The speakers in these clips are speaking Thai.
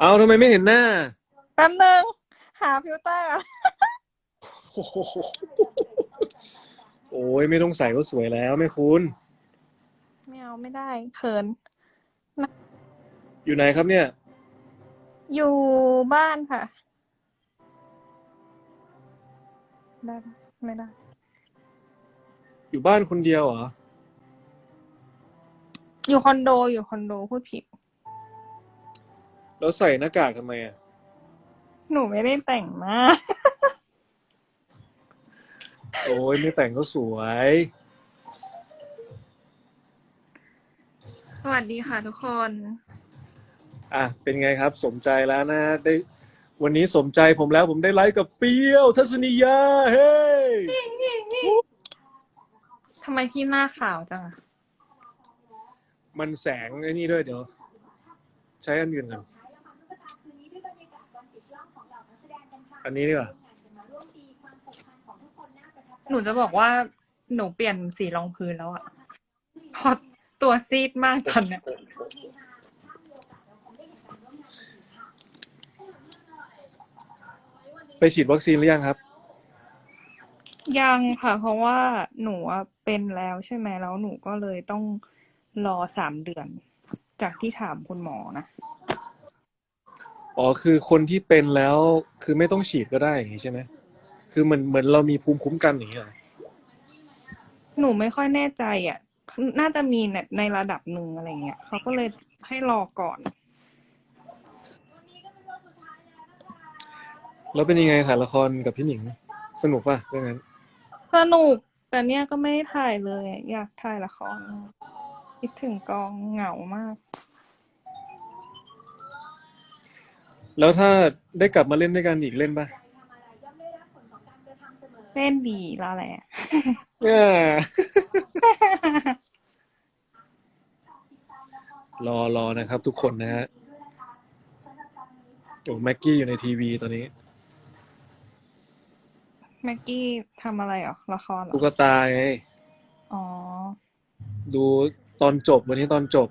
เอาทำไมไม่เห็นหน้า แป๊บนึง หาฟิลเตอร์ก่อนโอ้โหโอ้ยไม่ต้องใส่ก็สวยแล้วแม่คุณไม่เอาไม่ได้เขิน อยู่ไหนครับเนี่ย อยู่บ้านค่ะได้ปะไม่ได้ อยู่บ้านคนเดียวเหรอ อยู่คอนโดอยู่คอนโดพูดผิด แล้วใส่หน้ากากทำไมอะ หนูไม่ได้แต่งหน้าโอ้ยไม่แต่งก็สวย สวัสดีค่ะทุกคน อะ เป็นไงครับ สมใจแล้วนะ ได้ วันนี้สมใจผมแล้วผมได้ไลฟ์กับเปรี้ยว ทัศนียา เฮ้ยทำไมพี่หน้าขาวจังอะมันแสงไอ้นี่ด้วยเดี๋ยว ใช้อันอื่นกัน อันนี้ดีกว่าหนูจะบอกว่าหนูเปลี่ยนสีรองพื้นแล้วอะเพราะตัวซีดมากตอนเนี้ยไปฉีดวัคซีนหรือยังครับ ยังค่ะ เพราะว่าหนูอะเป็นแล้วใช่ไหมแล้วหนูก็เลยต้องรอสามเดือน จากที่ถามคุณหมอนะ อ๋อคือคนที่เป็นแล้วคือไม่ต้องฉีดก็ได้อย่างนี้ใช่ไหมคือเหมือนเหมือนเรามีภูมิคุ้มกันอย่างนี้เหรอหนูไม่ค่อยแน่ใจอะ น่าจะมีในในระดับหนึ่งอะไรเงี้ยเขาก็เลยให้รอก่อน แล้วเป็นยังไงค่ะละครกับพี่หนิง สนุกป่ะเรื่องนั้นสนุกแต่เนี้ยก็ไม่ได้ถ่ายเลยอะอยากถ่ายละครมากคิดถึงกองเหงามาก แล้วถ้าได้กลับมาเล่นด้วยกันอีกเล่นป่ะเล่นดีและแหละเนี่ยรอรอนะครับ ทุกคนนะฮะโอ้แม็กกี้อยู่ในทีวีตอนนี้ แม็กกี้ทำอะไรเหรอละครเหรอตุ๊กตาไงอ๋อ ดูตอนจบวันนี้ตอนจบ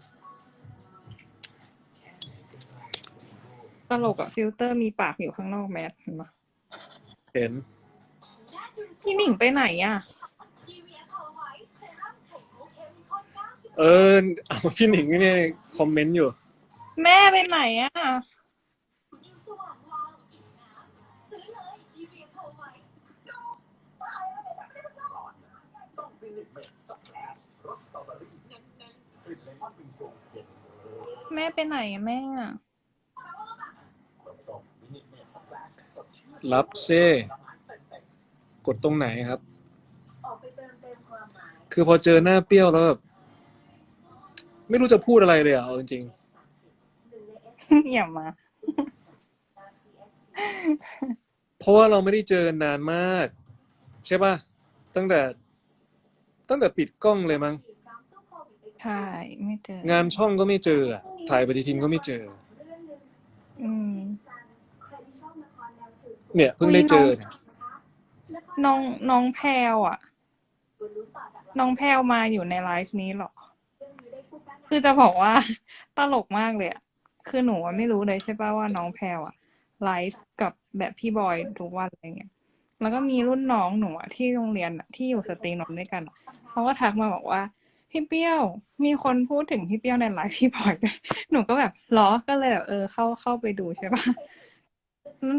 ตลกอะฟิลเตอร์มีปากอยู่ข้างนอกแมสเห็นปะเห็น พี่หนิงไปไหนอะเออเอาพี่หนิงนี่คอมเมนต์อยู่ แม่ไปไหนอะแม่ไปไหนอะแม่อะ รับเซ่กดตรงไหนครับคือพอเจอหน้าเปรี้ยวแล้วแบบไม่รู้จะพูดอะไรเลยอะเอาจริงอย่ามาๆเพราะว่าเราไม่ได้เจอกันนานมาก ใช่ป่ะ ตั้งแต่ ตั้งแต่ปิดกล้องเลยมั้งใช่ไม่เจอ งานช่องก็ไม่เจออะถ่ายปฏิทินก็ไม่เจออืม เนี่ยเพิ่งได้เจอเนี่ยน้องน้องแพลวอะ น้องแพลวมาอยู่ในไลฟ์นี้เหรอ คือจะบอกว่าตลกมากเลยอะ คือหนูอะไม่รู้เลยใช่ป่ะว่าน้องแพลวอะไลฟ์กับแบบพี่บอยทุกวันอะไรเงี้ย แล้วก็มีรุ่นน้องหนูอะที่โรงเรียนอะที่อยู่สตรีนนท์ด้วยกันอะเขาก็ทักมาบอกว่าพี่เปรี้ยว มีคนพูดถึงพี่เปรี้ยวในไลฟ์พี่บอยด้วยหนูก็แบบล้อก็เลยแบบเออเข้าเข้าไปดูใช่ป่ะ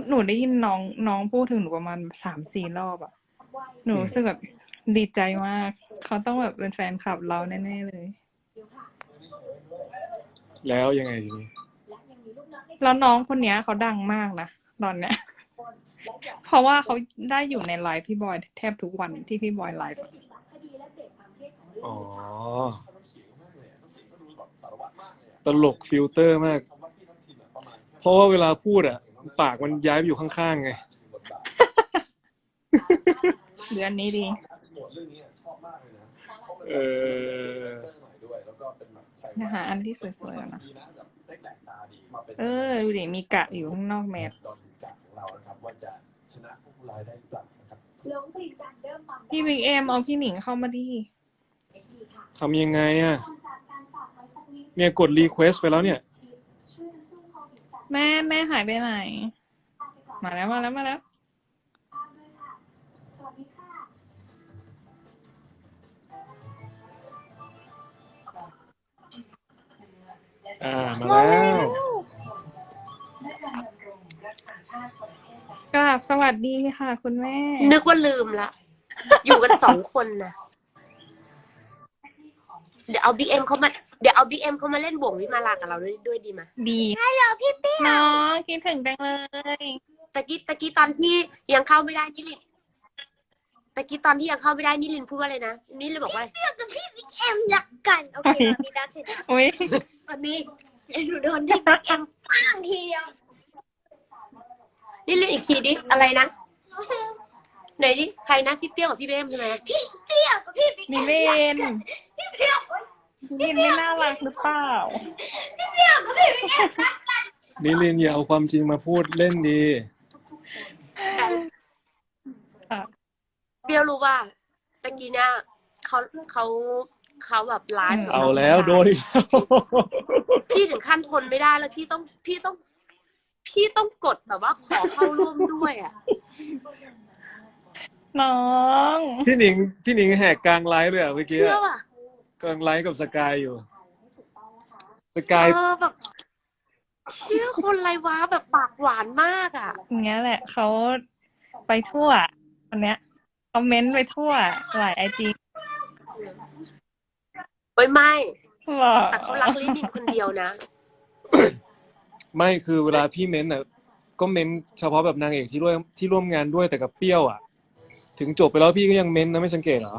หนูได้ยินน้องน้องพูดถึงหนูประมาณสามสี่รอบอะหนูรู้สึกแบบดีใจมาก เขาต้องแบบเป็นแฟนคลับเราแน่ๆเลย แล้วยังไงทีนี้แล้วน้องคนเนี้ยเขาดังมากนะตอนเนี้ย เพราะว่าเขาได้อยู่ในไลฟ์พี่บอยแทบทุกวันที่พี่บอยไลฟ์อะอ๋อ ตลกฟิลเตอร์มาก เพราะว่าเวลาพูดอะ ปากมันย้ายไปอยู่ข้างๆไง เดือนนี้ดี เออนะคะอันที่สวยๆอะนะเออ ดูดิมีกะอยู่ข้างนอกแมสพี่บิ๊กเอ็มเอาพี่หนิงเข้ามาดีทำยังไงอะ เนี่ยกดรีเควสไปแล้วเนี่ย แม่แม่หายไปไหน มาแล้วมาแล้วมาแล้วอ่ามาแล้วกราบสวัสดีค่ะ คุณแม่ นึกว่าลืมละ อยู่กันสองคนนะเดี๋ยวเอาบิ๊กเอ็มเขามา เดี๋ยวเอาบิ๊กเอ็มเขามาเล่นบ่วงวิมาลากับเราด้วยด้วยดีไหมดีฮัลโหลพี่เปี้ยน้องคิดถึงจังเลยตะกี้ตะกี้ตอนที่ยังเข้าไม่ได้นิลินตะกี้ตอนที่ยังเข้าไม่ได้นิลินพูดว่าอะไรนะนิลินบอกว่าอะไรเดี๋ยวกับพี่บิ๊กเอ็มรักกันโอเควันนี้ได้เสร็จแล้วอุ้ยวันนี้เดี๋ยวหนูโดนพี่บิ๊กเอ็มป้างทีเดียวนิลินอีกทีดิอะไรนะไหนดิใครนะพี่เปี้ยวกับพี่เบ้มใช่ไหมพี่เปรี้ยวกับพี่บิ๊กนิเอ็มลินพี่เปรี้ยวโอ๊ยนิ ลินไม่น่ารักหรือเปล่าพี่เปรี้ยวกับพี่บิ๊กเอ็มรักกันนิลินอย่าเอาความจริงมาพูดเล่นดีเปี้ยวรู้ว่าตะกี้เนี่ยเขาเขาเขาแบบไลฟ์กับเอาน้งแล้วชายโดนอีกแล้วพี่ถึงขั้นทนไม่ได้แล้วพี่ต้องพี่ต้อง พี่ต้องกดแบบว่าขอเข้าร่วมด้วยอะน้อง พี่หนิงพี่หนิงแหกกลางไลฟ์เลยอะเมื่อกี้เชื่ออะป่ะ กลางไลฟ์กับสกายอยู่ สกาย เออแบบเชื่อคนไรวะแบบปากหวานมากอะ อย่างเงี้ยแหละเขาไปทั่ววันเนี้ยคอมเมนต์ไปทั่วหลายไอจีไม่ไม่หรอแต่เขารักลิลินคนเดียวนะ ไม่คือเวลาพี่เม้นต์อะก็เม้นต์เฉพาะแบบนางเอกที่ร่วมที่ร่วมงานด้วยแต่กับเปรี้ยวอะ ถึงจบไปแล้วพี่ก็ยังเม้นต์นะไม่สังเกตเหรอ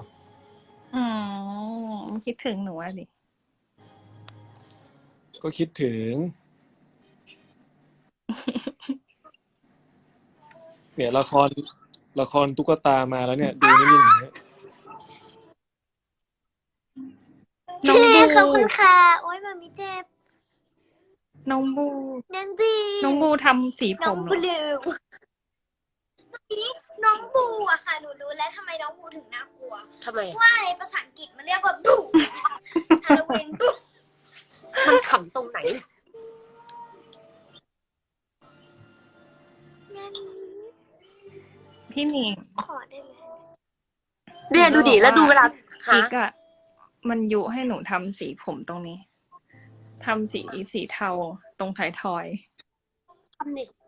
อืม คิดถึงหนูอะดิก็คิดถึง เนี่ยละครละครตุ๊กตามาแล้วเนี่ย ดูนิดนึงอย่างเงี้ยน้องพี่บูขอบคุณค่ะ โอ๊ยมันมีเจ็บน้องบู น้องบีน้องบูทำสีผน้องมเหบรอลู เมื่อกี้น้องบูอะค่ะ หนูรู้แล้วทำไมน้องบูถึงน่ากลัวทำไมว่าในภาษาอังกฤษมันเรียกว่าบูฮาโลวีนบูมันขำตรงไหน งั้นพี่หนิงขอได้ไหมเนี่ยดูดิแล้วดูเวลาหาอีกอะมันยุให้หนูทำสีผมตรงนี้ทำสีสีเทาตรงท้ายทอย ทำนี่อยาก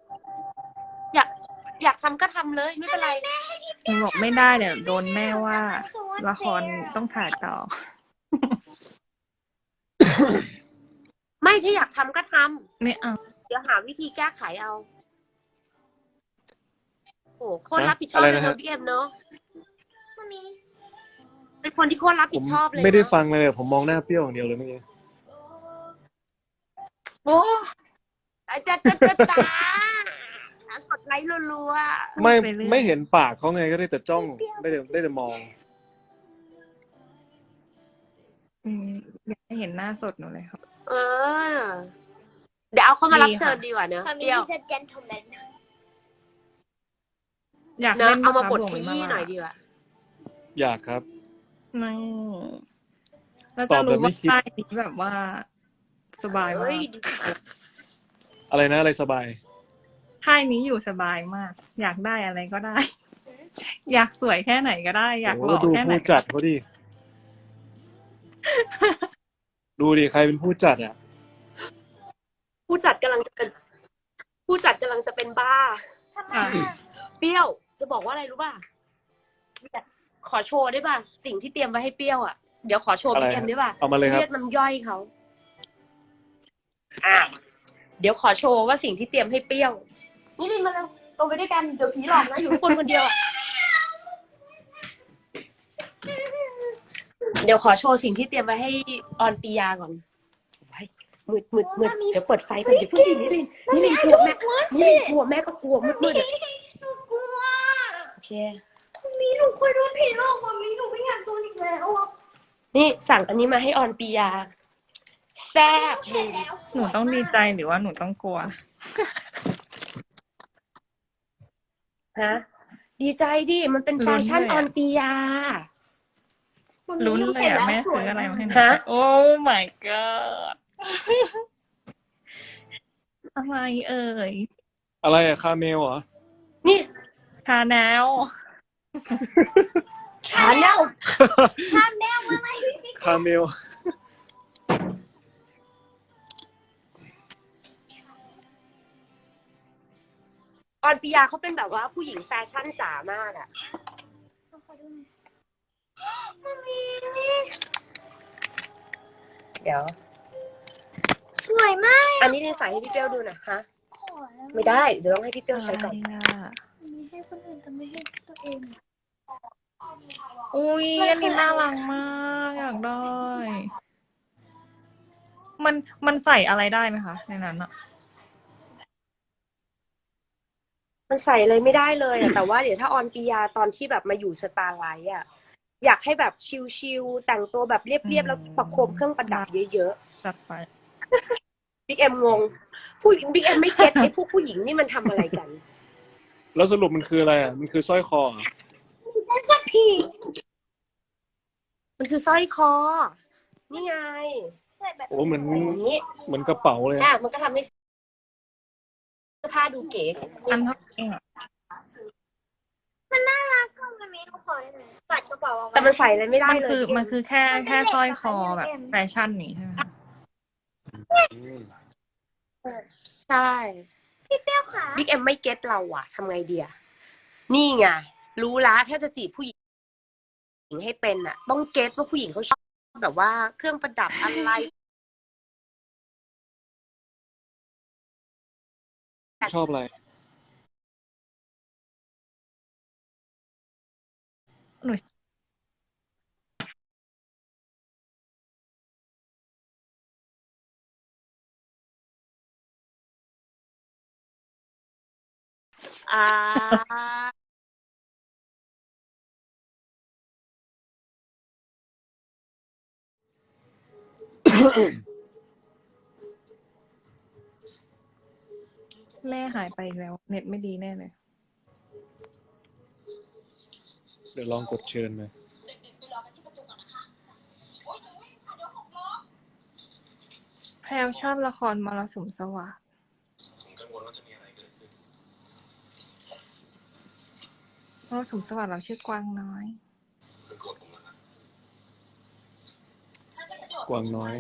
อยากทำก็ทำเลยไม่เป็นไรหนูบอกไม่ได้เดี๋ยวโดนแม่ว่า ละครต้องถ่ายต่อ ไม่ถ้าอยากทำก็ทำไม่เอา เดี๋ยวหาวิธีแก้ไขเอาโอ้โคตรรับผิดชอบอะไรเลยนะเนฮะอะพี่เอ็มเนาะมันมีเป็นคนที่โคตรรับผผิมดชอบเลยไม่ได้เนอะฟังเลยผมมองหน้าเปรี้ยวอย่างเดียวเลยเมื่อกี้โอ้อาจารย์จ้าจ้าจ้ากด ไลค์รัวไม่ปรื่อยไม่เห็นปากเขาไงก็ได้แต่จ้องได้แต่ได้แต่มองอืมอยากให้เห็นหน้าสดหนูเลยครับๆเออ เดี๋ยวเอาเข้ามารับดีค่ะเชิญดีกว่าเนอะความมีเปรี้ยวเซนเจนทอมแมนอยากเนอะเล่นเอามาบดวขงยี้วิมาหน่อยดีกว่าอยากครับ ไม่แล้วตจะอบแบบรู้ไม่ว่าคิดค่ายนี้แบบว่า สบายมาเฮ้ยกอะไรนะอะไรสบาย ค่ายนี้อยู่สบายมาก อยากได้อะไรก็ได้ อยากสวยแค่ไหนก็ได้ อยากหโอ้ล่อดูแค่ไหนผู้จัดเขาดิดูดิใครเป็นผู้จัดอะ ผู้จัดกำลังจะเป็น ผู้จัดกำลังจะเป็นบ้าทำไมอะอะเปรี้ยว จะบอกว่าอะไรรู้ป่ะขอโชว์ได้ป่ะ สิ่งที่เตรียมไว้ให้เปรี้ยวอะเดี๋ยวขอโชว์อะไรพี่เอ็มฮะได้ป่ะเอามาเลยครับเรียกน้ำย่อยเขาอะเดี๋ยวขอโชว์ว่าสิ่งที่เตรียมให้เปรี้ยว นี่ลินมาเร็วลงไปด้วยกัน เดี๋ยวผีหลอกนะ อยู่ข้างบนคนเดียวอะเดี๋ยวขอโชว์สิ่งที่เตรียมไว้ให้ออนปียาก่อนไว้มืดมืดมืดเดี๋ยวเปิดไฟก่อนอย่าเพิ่งดินี่ลินนี่ลินกลัวแม่นี่ลินกลัวแม่ก็กลัวมืดมืดอะหนูกลัวโอเคมีหนูเคยโดนผีหลอกมามีหนูไม่อยากโดนอีกแล้วอะนี่สั่งอันนี้มาให้ออนปียาแซ่บหเห็นึ่นงแล้วหนูต้องดีใจหรือว่าหนูต้องกลัว ฮะดีใจดิมันเป็นแฟชั่นลุ้นเลยอะออนปียาลุ้นเลยอะแม่ซื้ออะไรมาให้หนูฮะ โอ้ my god อะไรเอ่ย อะไรอะคาเมลเหรอ นี่ชาแนลชาแนลทำแนวอะไรคาเมล ออนปิยาเขาเป็นแบบว่าผู้หญิงแฟชั่นจ๋ามากอะขอดูหน่อยมันมีเดี๋ยว สวยมากอันนี้เรียนใส่ให้พี่เปรี้ยวดูหน่อยคะขอแล้วไม่ได้เดี๋ยวต้องให้พี่เปรี้ยวใช้ก่อนอะไรอะมีให้คนอื่นแต่ไม่ให้ตัวเองอุ้ยอันนี้น่ารักมากอยากได้ มันมันใส่อะไรได้ไหมคะ ในนั้นอะ มันใส่อะไรไม่ได้เลยอะแต่ว่าเดี๋ยวถ้าออนปิยาตอนที่แบบมาอยู่สตาร์ไลท์อะอยากให้แบบชิลๆแต่งตัวแบบเรียบๆแล้วประโคมเครื่องประดับเยอะจัดไป ๆบิ๊กเอ็มงงผู้บิ๊กเอ็มไม่เก็ตไอ้พวกผู้หญิงนี่มันทำอะไรกันแล้วสรุปมันคืออะไรอะมันคือสร้อยคอเหรอนั่นสักทีมันคือสร้อยคอ นี่ไง ใส่แบบโอ้เหมือนอย่างนี้เหมือนกระเป๋าเลยอะอะมันก็ทำให้เสื้อผ้าดูเก๋อันเท่าเองอะมันน่ารักก็มันมีลูกคอได้ไหมปัดกระเป๋าเอาไว้แต่มันใส่อะไรไม่ได้มันเลยคือพี่มันคือแค่มันเป็นแค่สร้อยคอเหล็กอะแบบคะแฟชั่นนี่ใช่ไหมคะอืมใช่พี่เปรี้ยวขาบิ๊กเอ็มไม่เก็ตเราอะทำไงเดียนี่ไงรู้ละถ้าจะจีบผู้หญิงให้เป็นอะต้องเก็ตว่าผู้หญิงเขาชอบแบบว่าเครื่องประดับอะไร ชอบอะไร หนูอ่า แม่หายไปอีกแล้ว เน็ตไม่ดีแน่เลย เดี๋ยวลองกดเชิญนะแพลวชอบละครมรสุมสวัสดผมกังวลว่าจะมีอะไรเกิดขึ้นมรสุมสวัสดเราชื่อกวางน้อยคือกดผมนะครับกวางน้อย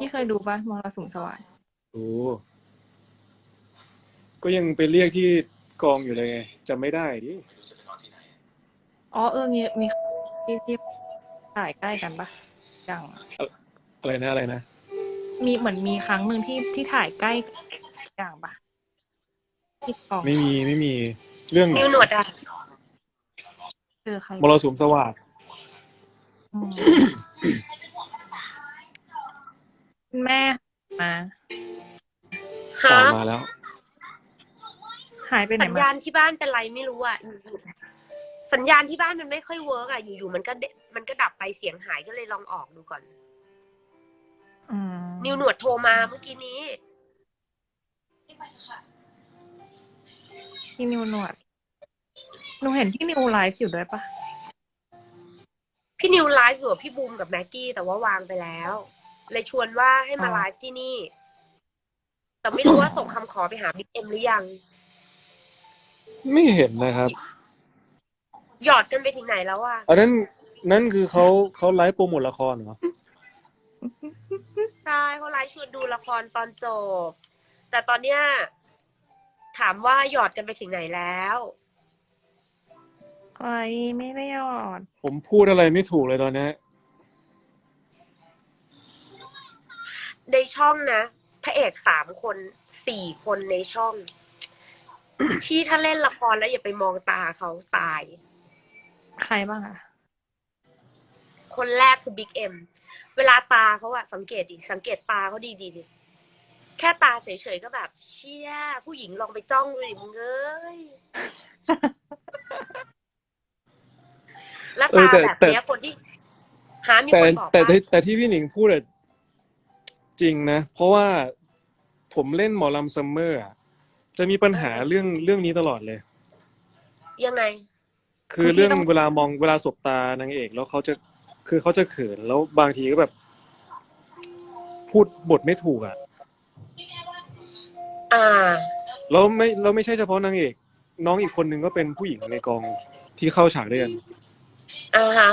พี่เคยดูป่ะมรสุมสวัสด โอ้ก็ยังไปเรียกที่กองอยู่เลยไงจำไม่ได้ดิอ๋อเออมีมีที่ที่ถ่ายใกล้กันปะอย่างอะอะไรนะอะไรนะ มีเหมือนมีครั้งหนึ่งที่ที่ถ่ายใกล้อย่างปะที่กองไม่มีไม่มีเรื่องไหนนิวหนวดอะเจอใครมรสุมสวัสดอืมคุณแม่มา ฮะต่อมาแล้ว หายไปไหนสัญมาญาณที่บ้านเป็นไรไม่รู้อะอยู่ๆสัญญาณที่บ้านมันไม่ค่อยเวิร์กอะอยู่ๆมันก็เดมันก็ดับไปเสียงหายก็เลยลองออกดูก่อน อืมนิวหนวดโทรมาเมื่อกี้นี้ พี่นิวหนวดหนูเห็นพี่นิวไลฟ์อยู่ด้วยปะพี่นิวไลฟ์อยู่กับพี่บูมกับแม็กกี้แต่ว่าวางไปแล้ว เลยชวนว่าให้มาไลฟ์ที่นี่ แต่ไม่รู้ว่าส่งคำขอไปหาบิ๊กเอ็มหรือยัง ไม่เห็นนะครับ หยอดกันไปถึงไหนแล้วอะอันนั้นนั่นคือเขาเขาไลฟ์โปรโมทละครเหรอใช่เขาไลฟ์ชวนดูละครตอนจบ แต่ตอนเนี้ยถามว่าหยอดกันไปถึงไหนแล้ว ไอ้ไม่ได้หยอด ผมพูดอะไรไม่ถูกเลยตอนเนี้ยในช่องนะ พระเอกสามคนสี่คนในช่อง ที่ถ้าเล่นละครแล้วอย่าไปมองตาเขาตาย ใครบ้างอะคนแรกคือบิ๊กเอ็มเวลาตาเขาอะสังเกตดิสังเกตตาเขาดีดีดิแค่ตาเฉยๆก็แบบ เชี่ย ผู้หญิงลองไปจ้องดูดิมึงเอ้ยแล้วเออตาแต่แบบแต่เนี้ยคนที่หามีแต่คนบอกแต่ว่าแต่แต่ที่พี่หนิงพูดอะ จริงนะ เพราะว่าผมเล่นหมอลำซัมเมอร์อะจะมีปัญหาเรื่องเรื่องนี้ตลอดเลย ยังไง คือเรื่องเวลามองเวลาสบตานางเอก แล้วเขาจะคือเขาจะเขินแล้วบางทีก็แบบ พูดบทไม่ถูกอะ อ่า แล้วไม่เราไม่ใช่เฉพาะนางเอก น้องอีกคนนึงก็เป็นผู้หญิงในกองที่เข้าฉากด้วยกันอ่าฮะ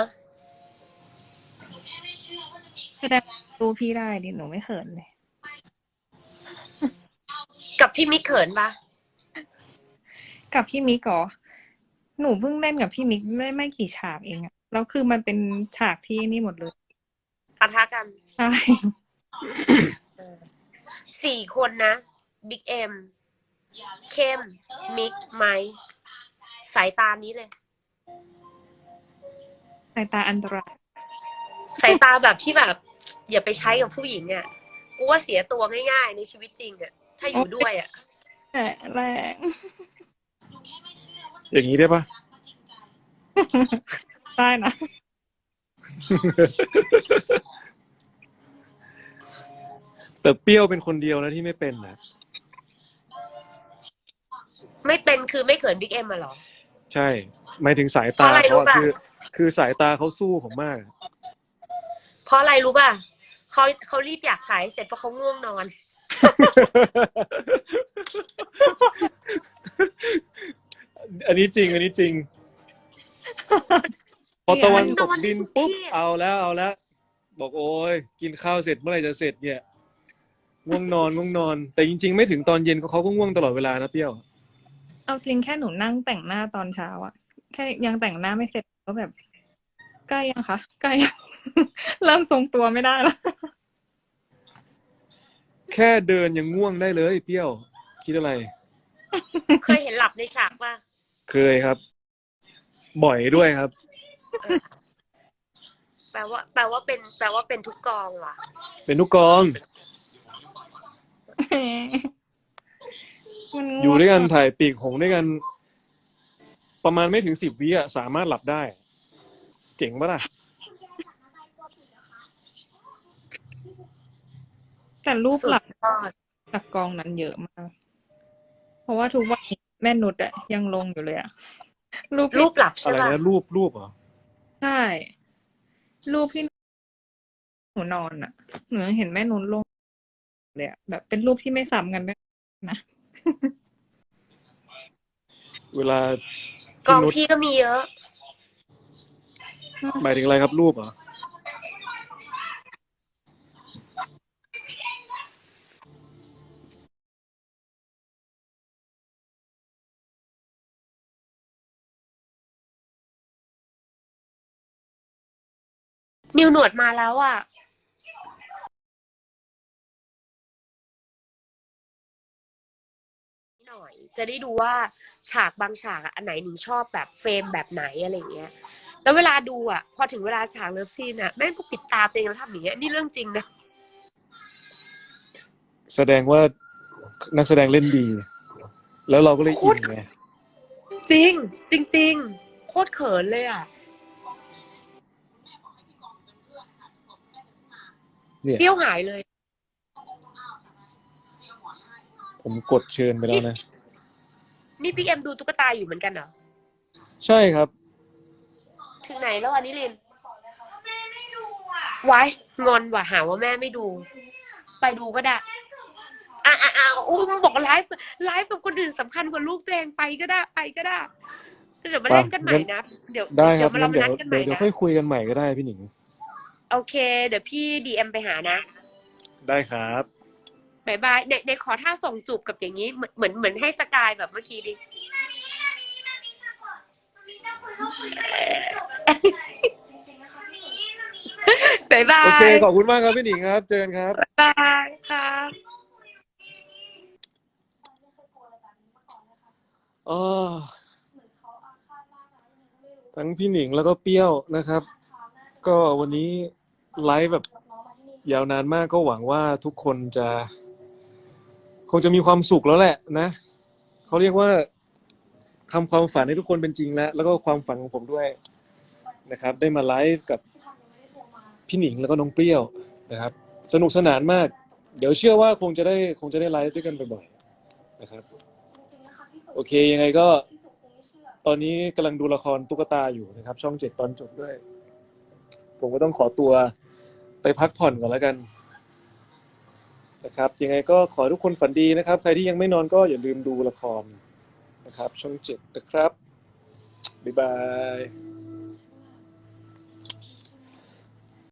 แสดง ว่ารู้พี่ได้ดิหนูไม่เขินเลย กับพี่มิกเขินปะกับพี่มิกเหรอหนูเพิ่งเล่นกับพี่มิกไม่ไม่กี่ฉากเองอะแล้วคือมันเป็นฉากที่นี่หมดเลยปะทะกันใช่สี่คนนะบิ๊กเอ็มเข้มมิกไมค์สายตานี้เลย สายตาอันตรายสายตาแบบที่แบบ อย่าไปใช้กับผู้หญิงอะกูว่าเสียตัวง่ายๆ ในชีวิตจริงอะ ถ้าอยู่ด้วยอะแหมแรงอย่างนี้ได้ปะได้นะ แต่เปรี้ยวเป็นคนเดียวนะที่ไม่เป็นนะไม่เป็นคือไม่เขินบิ๊กเอ็มมาหรอ ใช่หมายถึงสายตาเพราะอะไรเขารู้อะป่ะคือ คือสายตาเขาสู้ผมมาก เพราะอะไรรู้ป่ะเขาเขารีบอยากถ่ายเสร็จเพราะเขาง่วงนอน อันนี้จริง อันนี้จริง พอตะวันตกดินปุ๊บนอนทุกที่เอาแล้วเอาแล้ว บอกโอ้ยกินข้าวเสร็จเมื่อไหร่จะเสร็จเนี่ยง่วงนอนง่วงนอน แต่จริง ๆ ไม่ถึงตอนเย็นเขาก็ง่วงตลอดเวลานะเปรี้ยว เอาจริงแค่หนูนั่งแต่งหน้าตอนเช้าอะแค่ยังแต่งหน้าไม่เสร็จก็แบบใกล้ยังคะใกล้ยัง เริ่มทรงตัวไม่ได้แล้ว แค่เดินยังง่วงได้เลย เปรี้ยว คิดอะไร เคยเห็นหลับในฉากป่ะเคยครับ บ่อยด้วยครับแปลว่า แปลว่าเป็น แปลว่าเป็นทุกกองว่ะ เป็นทุกกอง มันง่วงอยู่ด้วยกันถ่ายปีกหงส์ด้วยกัน ประมาณไม่ถึงสิบวิอะสามารถหลับได้ เจ๋งปะล่ะ แต่รูปสุดหลักยอด จากกองนั้นเยอะมาก เพราะว่าทุกวันนี้แม่นุชอะยังลงอยู่เลยอะรูปที่รูปหลับอะใช่ไรป่ะนะรูปรูปเหรอใช่รูปที่หนูนอนอะหนูยังเห็นแม่นุชลงเลยอะแบบเป็นรูปที่ไม่ซ้ำกันด้วยนะ เวลากองพี่นุชพี่ก็มีเยอะ หมายถึงอะไรครับรูปเหรอ นิวหนวดมาแล้วอะหน่อย จะได้ดูว่าฉากบางฉากอะอันไหนหนิงชอบแบบเฟรมแบบไหนอะไรอย่างเงี้ย แล้วเวลาดูอะ พอถึงเวลาฉากเลิฟซีนอะแม่งก็ปิดตาตัวเองแล้วทำอย่างเงี้ยนี่เรื่องจริงนะแสดงว่านักแสดงเล่นดี แล้วเราก็เลยอินไงจริง จริง ๆ โคตรเขินเลยอะ เนี่ยเปรี้ยวหายเลย ผมกดเชิญไปแล้วนะ นี่พี่เอ็มดูตุ๊กตาอยู่เหมือนกันเหรอ ใช่ครับ ถึงไหนแล้วอันนี้ลินไว้งอนว่ะหาว่าแม่ไม่ดู ไปดูก็ได้อะอะอะอุ้มบอกไลฟ์ไลฟ์กับคนอื่นสำคัญกว่าลูกตัวเองไปก็ได้ไปก็ได้ เดี๋ยวมาเล่นกันใหม่นะ เดี๋ยวได้คเดี๋รัยบวมางั้เรานมาเดี๋ยนัวดกันใหม่เดี๋ยวนะ ค่อยคุยกันใหม่ก็ได้พี่หนิง โอเค เดี๋ยวพี่ดีเอ็มไปหานะได้ครับบายบายในในขอท่าส่งจูบกับอย่างนี้เหมือนเหมือนเหมือนให้สกายแบบเมื่อกี้ดิ บายบายโอเคขอบคุณมากครับพี่หนิงครับ เจอกันครับ บายครับอ๋อทั้งพี่หนิงแล้วก็เปรี้ยวนะครับ ก็วันนี้ ไลฟ์แบบยาวนานมากก็หวังว่าทุกคนจะ คงจะมีความสุขแล้วแหละนะเขาเรียกว่าทำความฝันให้ทุกคนเป็นจริงแล้ว แล้วก็ความฝันของผมด้วยนะครับ ได้มาไลฟ์กับพี่หนิงแล้วก็น้องเปรี้ยวนะครับ สนุกสนานมาก เดี๋ยวเชื่อว่าคงจะได้คงจะได้ไลฟ์ด้วยกันบ่อยๆนะครับ โอเคยังไงก็ ตอนนี้กำลังดูละครตุ๊กตาอยู่นะครับ ช่องเจ็ดตอนจบด้วย ผมก็ต้องขอตัว ไปพักผ่อนก่อนแล้วกันนะครับยังไงก็ขอให้ทุกคนฝันดีนะครับ ใครที่ยังไม่นอนก็อย่าลืมดูละครนะครับ ช่องเจ็ดนะครับ บ๊ายบาย